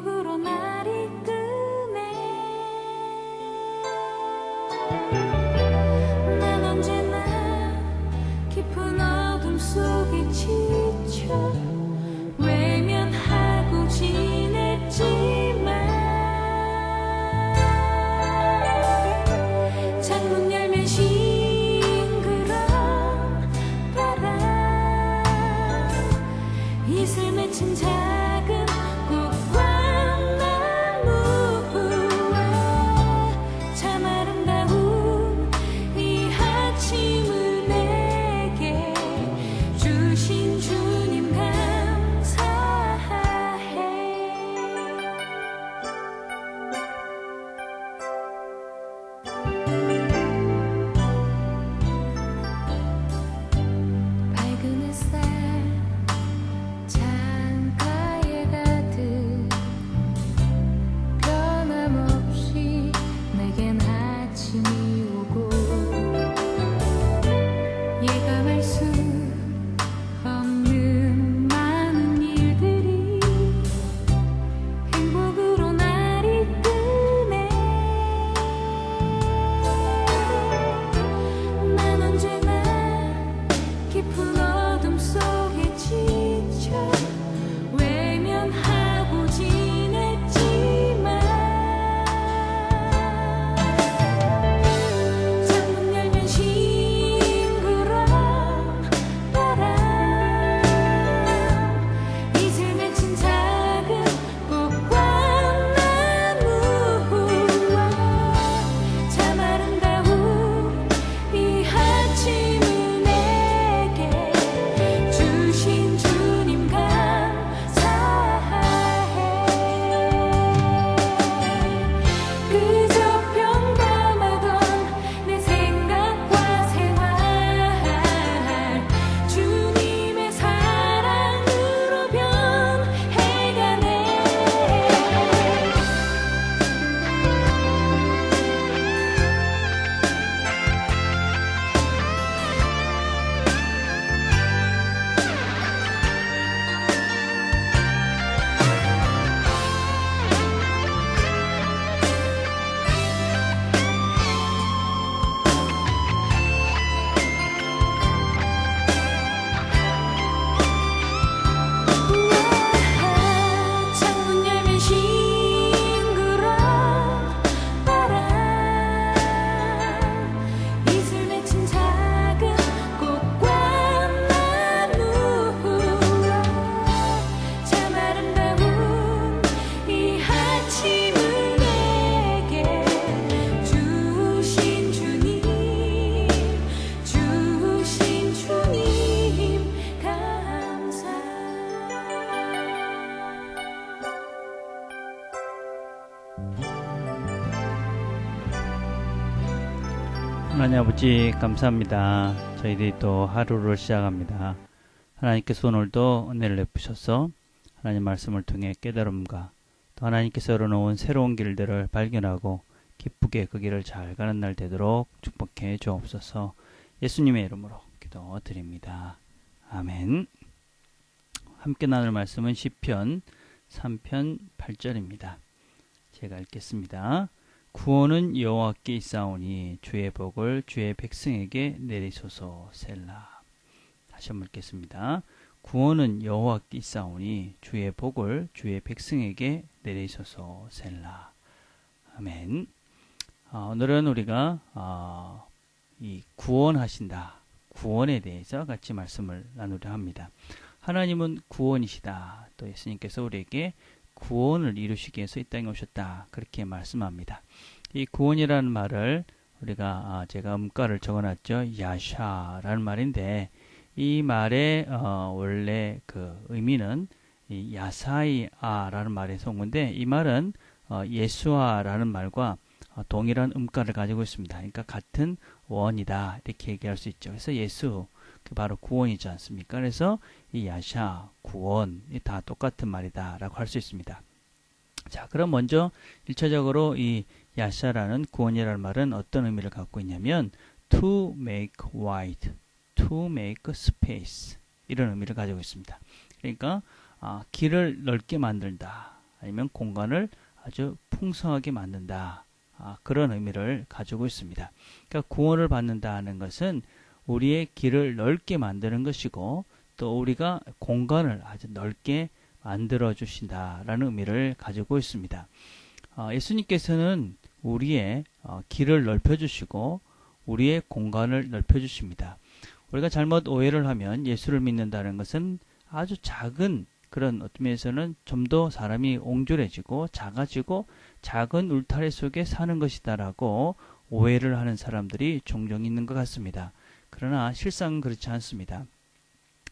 행복으로 날 아버지 감사합니다. 저희들이 또 하루를 시작합니다. 하나님께서 오늘도 은혜를 내푸셔서 하나님 말씀을 통해 깨달음과 또 하나님께서 열어놓은 새로운 길들을 발견하고 기쁘게 그 길을 잘 가는 날 되도록 축복해 주옵소서 예수님의 이름으로 기도드립니다. 아멘 함께 나눌 말씀은 시편 3편 8절입니다. 제가 읽겠습니다. 구원은 여호와께 있사오니 주의 복을 주의 백성에게 내리소서 셀라. 다시 한번 읽겠습니다. 구원은 여호와께 있사오니 주의 복을 주의 백성에게 내리소서 셀라. 아멘. 아, 오늘은 우리가 아, 이 구원하신다. 구원에 대해서 같이 말씀을 나누려 합니다. 하나님은 구원이시다. 또 예수님께서 우리에게 구원을 이루시기 위해서 이 땅에 오셨다. 그렇게 말씀합니다. 이 구원이라는 말을 우리가 아, 제가 음가를 적어놨죠. 야샤라는 말인데 이 말의 어, 원래 그 의미는 이 야사이아라는 말에서 온 건데 이 말은 어, 예수아라는 말과 어, 동일한 음가를 가지고 있습니다. 그러니까 같은 원이다 이렇게 얘기할 수 있죠. 그래서 예수 그 바로 구원이지 않습니까? 그래서 이 야샤 구원 이 다 똑같은 말이다라고 할 수 있습니다. 자, 그럼 먼저 1차적으로 이 야샤라는 구원이라는 말은 어떤 의미를 갖고 있냐면 to make wide, to make space 이런 의미를 가지고 있습니다. 그러니까 아, 길을 넓게 만든다 아니면 공간을 아주 풍성하게 만든다 아, 그런 의미를 가지고 있습니다. 그러니까 구원을 받는다는 것은 우리의 길을 넓게 만드는 것이고 또 우리가 공간을 아주 넓게 만들어 주신다라는 의미를 가지고 있습니다. 어, 예수님께서는 우리의 어, 길을 넓혀 주시고 우리의 공간을 넓혀 주십니다. 우리가 잘못 오해를 하면 예수를 믿는다는 것은 아주 작은 그런 어떤 면에서는 좀 더 사람이 옹졸해지고 작아지고 작은 울타리 속에 사는 것이다라고 오해를 하는 사람들이 종종 있는 것 같습니다. 그러나 실상은 그렇지 않습니다.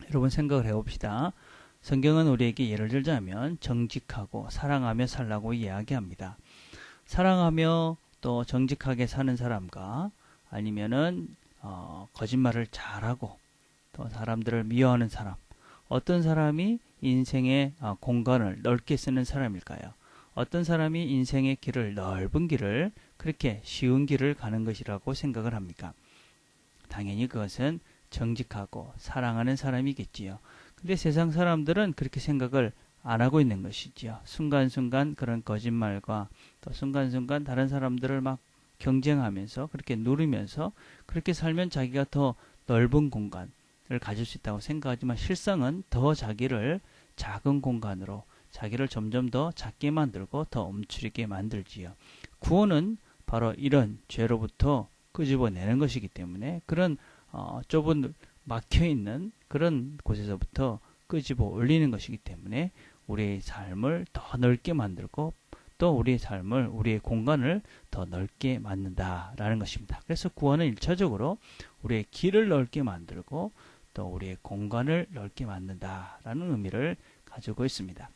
여러분 생각을 해봅시다. 성경은 우리에게 예를 들자면 정직하고 사랑하며 살라고 이야기합니다. 사랑하며 또 정직하게 사는 사람과 아니면은 어, 거짓말을 잘하고 또 사람들을 미워하는 사람 어떤 사람이 인생의 어, 공간을 넓게 쓰는 사람일까요? 어떤 사람이 인생의 길을 넓은 길을 그렇게 쉬운 길을 가는 것이라고 생각을 합니까? 당연히 그것은 정직하고 사랑하는 사람이겠지요. 근데 세상 사람들은 그렇게 생각을 안 하고 있는 것이지요. 순간순간 그런 거짓말과 또 순간순간 다른 사람들을 막 경쟁하면서 그렇게 누르면서 그렇게 살면 자기가 더 넓은 공간을 가질 수 있다고 생각하지만 실상은 더 자기를 작은 공간으로 자기를 점점 더 작게 만들고 더 움츠리게 만들지요. 구원은 바로 이런 죄로부터 끄집어내는 것이기 때문에 그런 어, 좁은 막혀 있는 그런 곳에서부터 끄집어 올리는 것이기 때문에 우리의 삶을 더 넓게 만들고 또 우리의 삶을 우리의 공간을 더 넓게 만든다라는 것입니다. 그래서 구원은 일차적으로 우리의 길을 넓게 만들고 또 우리의 공간을 넓게 만든다라는 의미를 가지고 있습니다.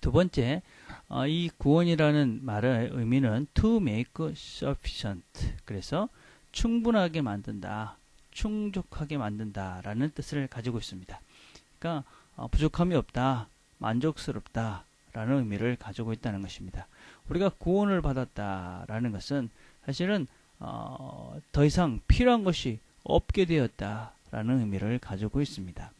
두 번째, 어, 이 구원이라는 말의 의미는 to make sufficient. 그래서 충분하게 만든다, 충족하게 만든다 라는 뜻을 가지고 있습니다. 그러니까 어, 부족함이 없다, 만족스럽다 라는 의미를 가지고 있다는 것입니다. 우리가 구원을 받았다 라는 것은 사실은 어, 더 이상 필요한 것이 없게 되었다 라는 의미를 가지고 있습니다.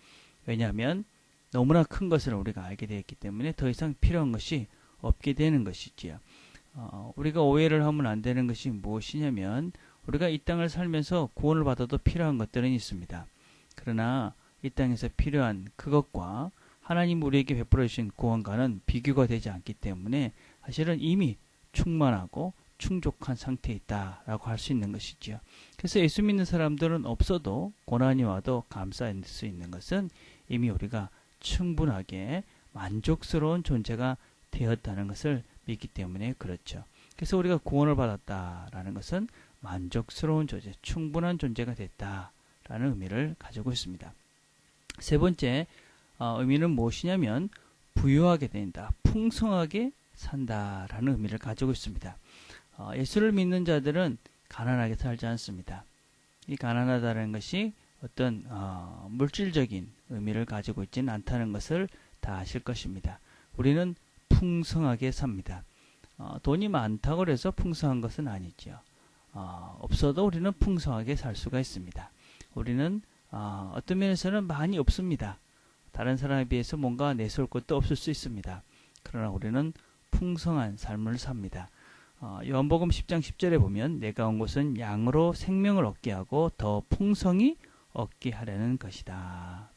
왜냐하면 너무나 큰 것을 우리가 알게 되었기 때문에 더 이상 필요한 것이 없게 되는 것이지요. 어, 우리가 오해를 하면 안 되는 것이 무엇이냐면 우리가 이 땅을 살면서 구원을 받아도 필요한 것들은 있습니다. 그러나 이 땅에서 필요한 그것과 하나님 우리에게 베풀어 주신 구원과는 비교가 되지 않기 때문에 사실은 이미 충만하고 충족한 상태에 있다라고 할 수 있는 것이지요. 그래서 예수 믿는 사람들은 없어도 고난이 와도 감사할 수 있는 것은 이미 우리가 충분하게 만족스러운 존재가 되었다는 것을 믿기 때문에 그렇죠. 그래서 우리가 구원을 받았다라는 것은 만족스러운 존재, 충분한 존재가 됐다라는 의미를 가지고 있습니다. 세 번째 어, 의미는 무엇이냐면 부유하게 된다, 풍성하게 산다라는 의미를 가지고 있습니다. 어, 예수를 믿는 자들은 가난하게 살지 않습니다. 이 가난하다는 것이 어떤 어, 물질적인 의미를 가지고 있지는 않다는 것을 다 아실 것입니다. 우리는 풍성하게 삽니다. 어, 돈이 많다고 해서 풍성한 것은 아니죠. 어, 없어도 우리는 풍성하게 살 수가 있습니다. 우리는 어, 어떤 면에서는 많이 없습니다. 다른 사람에 비해서 뭔가 내세울 것도 없을 수 있습니다. 그러나 우리는 풍성한 삶을 삽니다. 어, 요한복음 10장 10절에 보면 내가 온 곳은 양으로 생명을 얻게 하고 더 풍성히 얻게 하려는 것이다.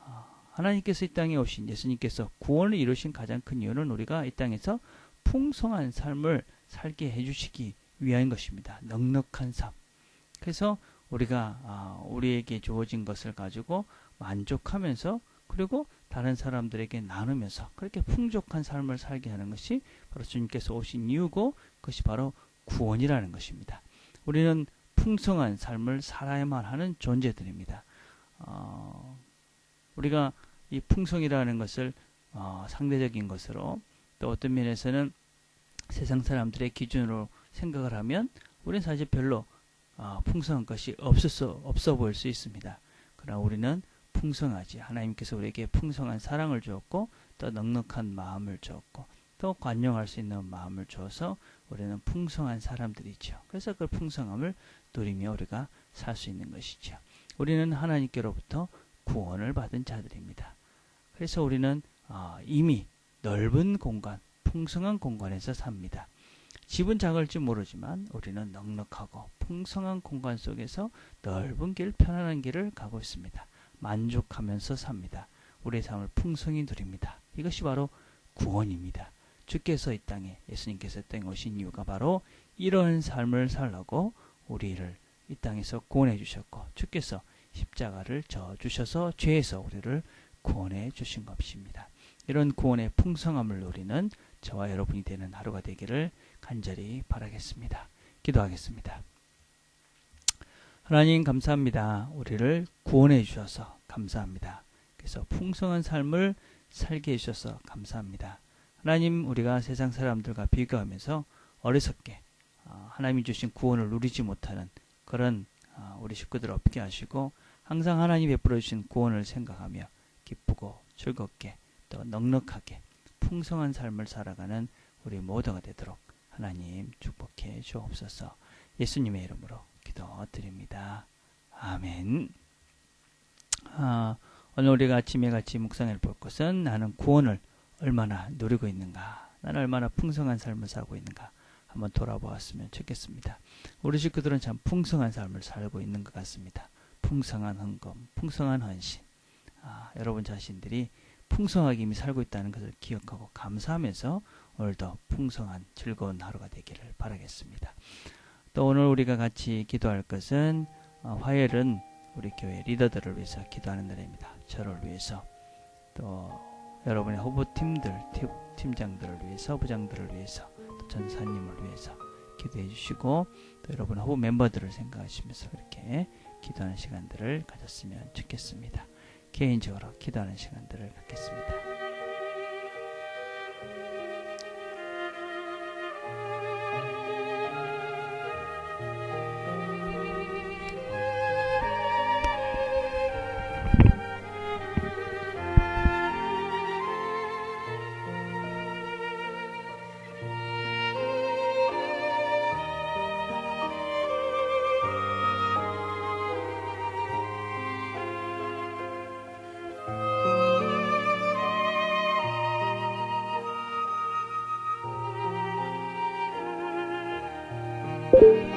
어, 하나님께서 이 땅에 오신 예수님께서 구원을 이루신 가장 큰 이유는 우리가 이 땅에서 풍성한 삶을 살게 해주시기 위한 것입니다. 넉넉한 삶. 그래서 우리가 아, 우리에게 주어진 것을 가지고 만족하면서 그리고 다른 사람들에게 나누면서 그렇게 풍족한 삶을 살게 하는 것이 바로 주님께서 오신 이유고 그것이 바로 구원이라는 것입니다. 우리는 풍성한 삶을 살아야만 하는 존재들입니다. 어, 우리가 이 풍성이라는 것을 어, 상대적인 것으로 또 어떤 면에서는 세상 사람들의 기준으로 생각을 하면 우리는 사실 별로 어, 풍성한 것이 없어 없어 보일 수 있습니다. 그러나 우리는 풍성하지 하나님께서 우리에게 풍성한 사랑을 주었고 또 넉넉한 마음을 주었고 또 관용할 수 있는 마음을 줘서 우리는 풍성한 사람들이죠. 그래서 그 풍성함을 누리며 우리가 살 수 있는 것이죠. 우리는 하나님께로부터 구원을 받은 자들입니다. 그래서 우리는 어, 이미 넓은 공간, 풍성한 공간에서 삽니다. 집은 작을지 모르지만 우리는 넉넉하고 풍성한 공간 속에서 넓은 길, 편안한 길을 가고 있습니다. 만족하면서 삽니다. 우리의 삶을 풍성히 누립니다. 이것이 바로 구원입니다. 주께서 이 땅에 예수님께서 이 땅에 오신 이유가 바로 이런 삶을 살라고 우리를 이 땅에서 구원해 주셨고 주께서 십자가를 져 주셔서 죄에서 우리를 구원해 주신 것입니다. 이런 구원의 풍성함을 누리는 저와 여러분이 되는 하루가 되기를 간절히 바라겠습니다. 기도하겠습니다. 하나님 감사합니다. 우리를 구원해 주셔서 감사합니다. 그래서 풍성한 삶을 살게 해주셔서 감사합니다. 하나님 우리가 세상 사람들과 비교하면서 어리석게 어, 하나님이 주신 구원을 누리지 못하는 그런 어, 우리 식구들 없게 하시고 항상 하나님 베풀어 주신 구원을 생각하며 기쁘고 즐겁게 또 넉넉하게 풍성한 삶을 살아가는 우리 모두가 되도록 하나님 축복해 주옵소서 예수님의 이름으로 기도드립니다. 아멘. 아, 오늘 우리가 아침에 같이 묵상해 볼 것은 나는 구원을 얼마나 누리고 있는가, 나는 얼마나 풍성한 삶을 살고 있는가 한번 돌아보았으면 좋겠습니다. 우리 식구들은 참 풍성한 삶을 살고 있는 것 같습니다. 풍성한 헌금, 풍성한 헌신. 아, 여러분 자신들이 풍성하게 이미 살고 있다는 것을 기억하고 감사하면서 오늘도 풍성한 즐거운 하루가 되기를 바라겠습니다. 또 오늘 우리가 같이 기도할 것은 어, 화요일은 우리 교회 리더들을 위해서 기도하는 날입니다. 저를 위해서 또 여러분의 후보팀들, 팀, 팀장들을 위해서, 부장들을 위해서, 또 전사님을 위해서 기도해 주시고 또 여러분 후보 멤버들을 생각하시면서 그렇게 기도하는 시간들을 가졌으면 좋겠습니다. 개인적으로 기도하는 시간들을 갖겠습니다. 주